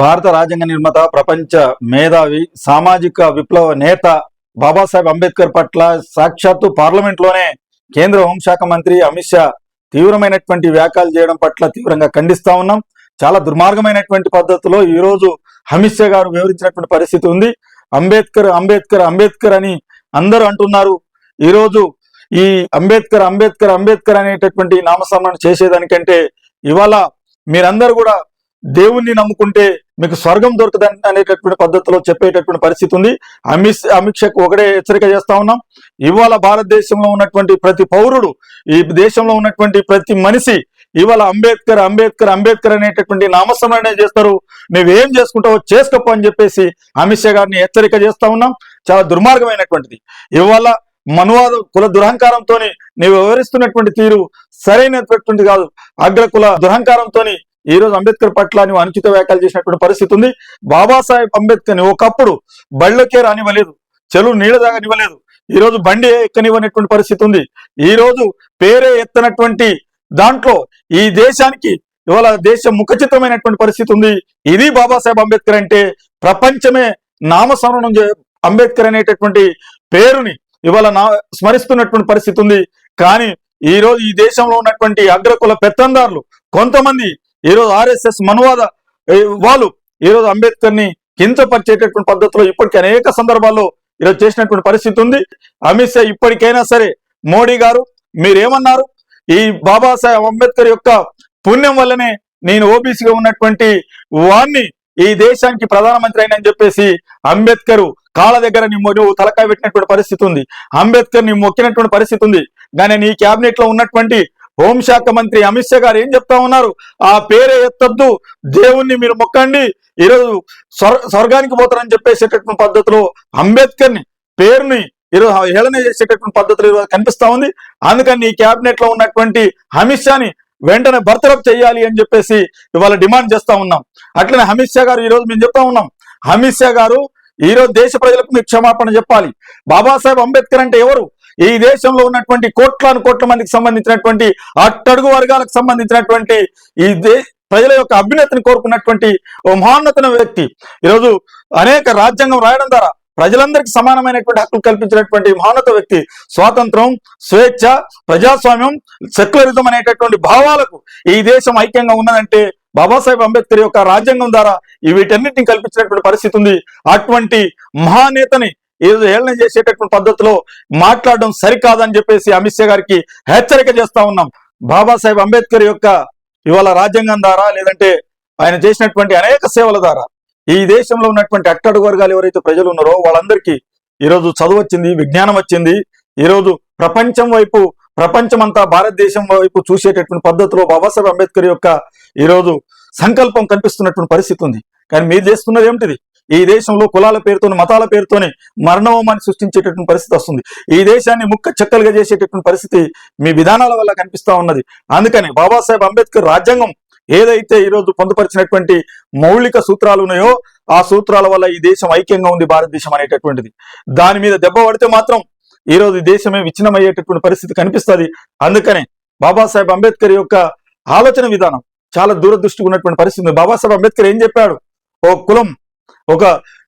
భారత రాజ్యాంగ నిర్మాత ప్రపంచ మేధావి సామాజిక విప్లవ నేత బాబాసాహెబ్ అంబేద్కర్ పట్ల సాక్షాత్తు పార్లమెంట్లోనే కేంద్ర హోంశాఖ మంత్రి అమిత్ షా తీవ్రమైనటువంటి వ్యాఖ్యలు చేయడం పట్ల తీవ్రంగా ఖండిస్తా ఉన్నాం. చాలా దుర్మార్గమైనటువంటి పద్ధతిలో ఈ రోజు అమిత్ షా గారు వివరించినటువంటి పరిస్థితి ఉంది. అంబేద్కర్ అంబేద్కర్ అంబేద్కర్ అని అందరూ అంటున్నారు. ఈరోజు ఈ అంబేద్కర్ అంబేద్కర్ అంబేద్కర్ అనేటటువంటి నామస్మరణ చేసేదానికంటే ఇవాళ మీరందరూ కూడా దేవుణ్ణి నమ్ముకుంటే మీకు స్వర్గం దొరుకుతుంది అనేటటువంటి పద్ధతిలో చెప్పేటటువంటి పరిస్థితి ఉంది. అమిత్ అమిత్ షాకు ఒకటే హెచ్చరిక చేస్తా ఉన్నాం. ఇవాళ భారతదేశంలో ఉన్నటువంటి ప్రతి పౌరుడు ఈ దేశంలో ఉన్నటువంటి ప్రతి మనిషి ఇవాళ అంబేద్కర్ అంబేద్కర్ అంబేద్కర్ అనేటటువంటి నామస్మరణ చేస్తారు. నువ్వేం చేసుకుంటావో చేసుకోపో అని చెప్పేసి అమిత్ షా గారిని హెచ్చరిక చేస్తా ఉన్నాం. చాలా దుర్మార్గమైనటువంటిది. ఇవాళ మనువాద కుల దురహంకారంతో నీవు వివరిస్తున్నటువంటి తీరు సరైనటువంటి కాదు. అగ్ర కుల దురహంకారంతో ఈ రోజు అంబేద్కర్ పట్ల నువ్వు అనుచిత వ్యాఖ్యలు చేసినటువంటి పరిస్థితి ఉంది. బాబాసాహెబ్ అంబేద్కర్ని ఒకప్పుడు బళ్ళకే రానివ్వలేదు చెరువు నీళ్ళ దాగనివ్వలేదు ఈ రోజు బండి ఎక్కనివ్వనటువంటి పరిస్థితి ఉంది. ఈ రోజు పేరే ఎత్తనటువంటి దాంట్లో ఈ దేశానికి ఇవాళ దేశం ముఖచితమైనటువంటి పరిస్థితి ఉంది. ఇది బాబాసాహెబ్ అంబేద్కర్ అంటే ప్రపంచమే నామస్మరణం అంబేద్కర్ అనేటటువంటి పేరుని ఇవాళ నా స్మరిస్తున్నటువంటి పరిస్థితి ఉంది. కానీ ఈ రోజు ఈ దేశంలో ఉన్నటువంటి అగ్రకుల పెత్తందారులు కొంతమంది ఈ రోజు ఆర్ఎస్ఎస్ మనువాద వాళ్ళు ఈ రోజు అంబేద్కర్ని కించపరిచేటటువంటి పద్ధతిలో ఇప్పటికీ అనేక సందర్భాల్లో ఈరోజు చేసినటువంటి పరిస్థితి ఉంది. అమిత్ షా ఇప్పటికైనా సరే మోడీ గారు మీరేమన్నారు? ఈ బాబాసాహెబ్ అంబేద్కర్ యొక్క పుణ్యం వల్లనే నేను ఓబీసీగా ఉన్నటువంటి వాణ్ణి ఈ దేశానికి ప్రధానమంత్రి అయినని చెప్పేసి అంబేద్కర్ కాళ్ళ దగ్గర నీ నువ్వు తలకాయ పెట్టినటువంటి పరిస్థితి ఉంది. అంబేద్కర్ని మొక్కినటువంటి పరిస్థితి ఉంది. కానీ నీ క్యాబినెట్లో లో ఉన్నటువంటి హోంశాఖ మంత్రి అమిత్ షా గారు ఏం చెప్తా ఉన్నారు? ఆ పేరే ఎత్తద్దు. దేవుణ్ణి మీరు మొక్కండి. ఈరోజు స్వర్ స్వర్గానికి పోతారని చెప్పేసేటటువంటి పద్ధతిలో అంబేద్కర్ని పేరుని ఈరోజు హేళన చేసేటటువంటి పద్ధతులు ఈరోజు కనిపిస్తా ఉంది. అందుకని ఈ కేబినెట్లో ఉన్నటువంటి అమిత్ షాని వెంటనే బర్తరఫ్ చేయాలి అని చెప్పేసి ఇవాళ డిమాండ్ చేస్తా ఉన్నాం. అట్లనే అమిత్ షా గారు ఈరోజు మేము చెప్తా ఉన్నాం. అమిత్ షా గారు ఈరోజు దేశ ప్రజలకు మీరు క్షమాపణ చెప్పాలి. బాబాసాహెబ్ అంబేద్కర్ అంటే ఎవరు? ఈ దేశంలో ఉన్నటువంటి కోట్లాను కోట్ల మందికి సంబంధించినటువంటి అట్టడుగు వర్గాలకు సంబంధించినటువంటి ఈ దే ప్రజల యొక్క అభ్యున్నతిని కోరుకున్నటువంటి ఓ మహోన్నతన వ్యక్తి. ఈరోజు అనేక రాజ్యాంగం రాయడం ద్వారా ప్రజలందరికీ సమానమైనటువంటి హక్కులు కల్పించినటువంటి మహోన్నత వ్యక్తి. స్వాతంత్రం స్వేచ్ఛ ప్రజాస్వామ్యం సెక్యులరిజం అనేటటువంటి భావాలకు ఈ దేశం ఐక్యంగా ఉన్నదంటే బాబాసాహెబ్ అంబేద్కర్ యొక్క రాజ్యాంగం ద్వారా వీటన్నిటిని కల్పించినటువంటి పరిస్థితి ఉంది. అటువంటి మహానేతని ఏదో ఏళన చేసేటటువంటి పద్ధతిలో మాట్లాడడం సరికాదని చెప్పేసి అమిత్ షా గారికి హెచ్చరిక చేస్తా ఉన్నాం. బాబాసాహెబ్ అంబేద్కర్ యొక్క ఇవాళ రాజ్యాంగం ద్వారా లేదంటే ఆయన చేసినటువంటి అనేక సేవల ద్వారా ఈ దేశంలో ఉన్నటువంటి అట్టడుగు వర్గాలు ఎవరైతే ప్రజలు ఉన్నారో వాళ్ళందరికీ ఈరోజు చదువు వచ్చింది విజ్ఞానం వచ్చింది. ఈరోజు ప్రపంచం వైపు ప్రపంచమంతా భారతదేశం వైపు చూసేటటువంటి పద్ధతిలో బాబాసాహెబ్ అంబేద్కర్ యొక్క ఈరోజు సంకల్పం కనిపిస్తున్నటువంటి పరిస్థితి ఉంది. కానీ మీరు చేస్తున్నది ఏమిటిది? ఈ దేశంలో కులాల పేరుతోని మతాల పేరుతోని మరణహోమాన్ని సృష్టించేటటువంటి పరిస్థితి వస్తుంది. ఈ దేశాన్ని ముక్క చెక్కలుగా చేసేటటువంటి పరిస్థితి మీ విధానాల వల్ల కనిపిస్తా ఉన్నది. అందుకని బాబాసాహెబ్ అంబేద్కర్ రాజ్యాంగం ఏదైతే ఈ రోజు పొందుపరిచినటువంటి మౌలిక సూత్రాలు ఉన్నాయో ఆ సూత్రాల వల్ల ఈ దేశం ఐక్యంగా ఉంది భారతదేశం అనేటటువంటిది. దాని మీద దెబ్బ పడితే మాత్రం ఈ రోజు ఈ దేశమే విచ్ఛిన్నమయ్యేటటువంటి పరిస్థితి కనిపిస్తుంది. అందుకనే బాబాసాహెబ్ అంబేద్కర్ యొక్క ఆలోచన విధానం చాలా దూరదృష్టిగా ఉన్నటువంటి పరిస్థితి ఉంది. బాబాసాహెబ్ అంబేద్కర్ ఏం చెప్పాడు? ఓ కులం ఒక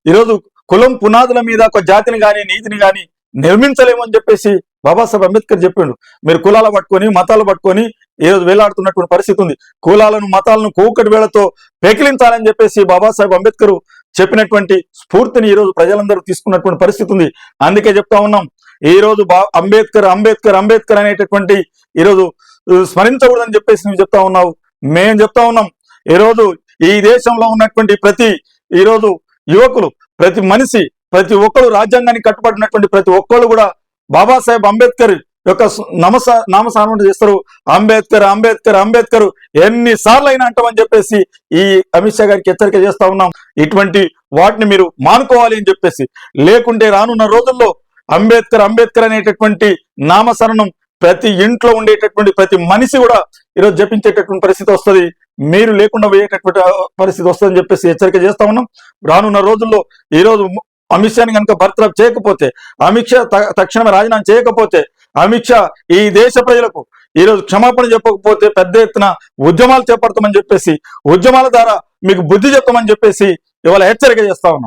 ఈరోజు కులం పునాదుల మీద ఒక జాతిని గాని నీతిని గాని నిర్మించలేమని చెప్పేసి బాబాసాహెబ్ అంబేద్కర్ చెప్పిండు. మీరు కులాలు పట్టుకొని మతాలు పట్టుకొని ఈ రోజు వేలాడుతున్నటువంటి పరిస్థితి ఉంది. కులాలను మతాలను కోకటి వేళతో పెకిలించాలని చెప్పేసి బాబాసాహెబ్ అంబేద్కర్ చెప్పినటువంటి స్ఫూర్తిని ఈరోజు ప్రజలందరూ తీసుకున్నటువంటి పరిస్థితి ఉంది. అందుకే చెప్తా ఉన్నాం. ఈ రోజు బా అంబేద్కర్ అంబేద్కర్ అంబేద్కర్ అనేటటువంటి ఈరోజు స్మరించకూడదని చెప్పేసి నువ్వు చెప్తా ఉన్నావు. మేము చెప్తా ఉన్నాం. ఈ రోజు ఈ దేశంలో ఉన్నటువంటి ప్రతి ఈరోజు యువకులు ప్రతి మనిషి ప్రతి ఒక్కరు రాజ్యాంగానికి కట్టుబడినటువంటి ప్రతి ఒక్కరు కూడా బాబాసాహెబ్ అంబేద్కర్ యొక్క నమస నామస్మరణ చేస్తారు. అంబేద్కర్ అంబేద్కర్ అంబేద్కర్ ఎన్నిసార్లు అయినా అంటామని చెప్పేసి ఈ అమిత్ షా గారికి హెచ్చరిక చేస్తా ఉన్నాం. ఇటువంటి వాటిని మీరు మానుకోవాలి అని చెప్పేసి. లేకుంటే రానున్న రోజుల్లో అంబేద్కర్ అంబేద్కర్ అనేటటువంటి నామస్మరణం ప్రతి ఇంట్లో ఉండేటటువంటి ప్రతి మనిషి కూడా ఈరోజు జపించేటటువంటి పరిస్థితి వస్తది. మీరు లేకుండా పోయేటటువంటి పరిస్థితి వస్తుందని చెప్పేసి హెచ్చరిక చేస్తా ఉన్నాం. రానున్న రోజుల్లో ఈ రోజు అమిత్ షాని కనుక బర్తరఫ్ చేయకపోతే అమిత్ షా త- తక్షణమే రాజీనామా చేయకపోతే అమిత్ షా ఈ దేశ ప్రజలకు ఈ రోజు క్షమాపణ చెప్పకపోతే పెద్ద ఎత్తున ఉద్యమాలు చేపడతామని చెప్పేసి ఉద్యమాల ద్వారా మీకు బుద్ధి చెప్తామని చెప్పేసి ఇవాళ హెచ్చరిక చేస్తా ఉన్నాం.